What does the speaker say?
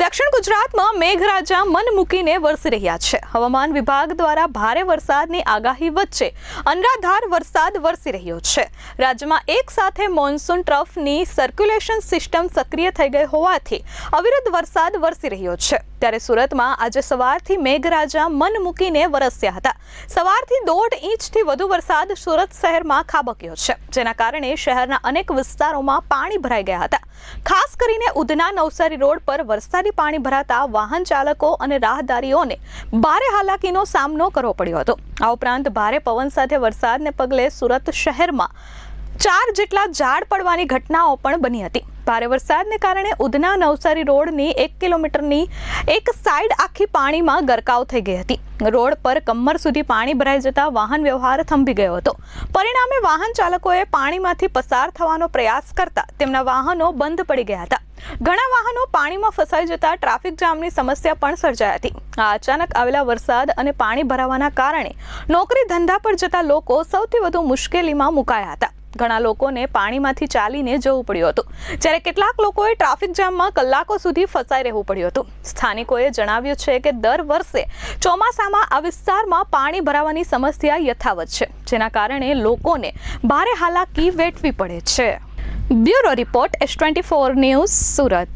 દક્ષિણ ગુજરાતમાં મેઘરાજા મન મૂકીને વરસી રહ્યા છે. હવામાન વિભાગ દ્વારા ભારે વરસાદની આગાહી વચ્ચે અનરાધાર વરસાદ વરસી રહ્યો છે. રાજ્યમાં એક સાથે મોન્સૂન ટ્રફની સર્ક્યુલેશન સિસ્ટમ સક્રિય થઈ ગઈ હોવાથી અવિરત વરસાદ વરસી રહ્યો છે. ત્યારે સુરતમાં આજે સવારથી મેઘરાજા મન મૂકીને વરસ્યા હતા. સવારથી દોઢ ઇંચથી વધુ વરસાદ સુરત શહેરમાં ખાબક્યો છે, જેના કારણે શહેરના અનેક વિસ્તારોમાં પાણી ભરાઈ ગયા હતા. ખાસ કરીને ઉધના નવસારી રોડ પર વરસાદી પાણી ભરાતા વાહન ચાલકો અને રાહદારીઓને ભારે હાલાકીનો સામનો કરવો પડ્યો હતો. આ ઉપરાંત ભારે પવન સાથે વરસાદને પગલે સુરત શહેરમાં ચાર જેટલા ઝાડ પડવાની ઘટનાઓ પણ બની હતી. ભારે વરસાદને કારણે ઉધના નવસારી રોડની એક કિલોમીટરની એક સાઈડ આખી પાણીમાં ગરકાવ થઈ ગઈ હતી. રોડ પર કમર સુધી પાણી ભરાઈ જતા વાહન વ્યવહાર થંભી ગયો હતો. પરિણામે વાહન ચાલકોએ પાણીમાંથી પસાર થવાનો પ્રયાસ કરતા તેમના વાહનો બંધ પડી ગયા હતા. ઘણા વાહનો પાણીમાં ફસાઈ જતા ટ્રાફિક જામની સમસ્યા પણ સર્જાઈ હતી. આ અચાનક આવેલા વરસાદ અને પાણી ભરાવાના કારણે નોકરી ધંધા પર જતા લોકો સૌથી વધુ મુશ્કેલીમાં મુકાયા હતા. ઘણા લોકોને પાણીમાંથી ચાલીને જવું પડ્યું હતું. જ્યારે કેટલાક લોકોએ ટ્રાફિક જામમાં કલાકો સુધી ફસાઈ રહેવું પડ્યું હતું. સ્થાનિકોએ જણાવ્યું છે કે દર વર્ષે ચોમાસામાં આ વિસ્તારમાં પાણી ભરાવાની સમસ્યા યથાવત છે, જેના કારણે લોકોને ભારે હાલાકી વેઠવી પડે છે. Bureau report S twenty four news Surat.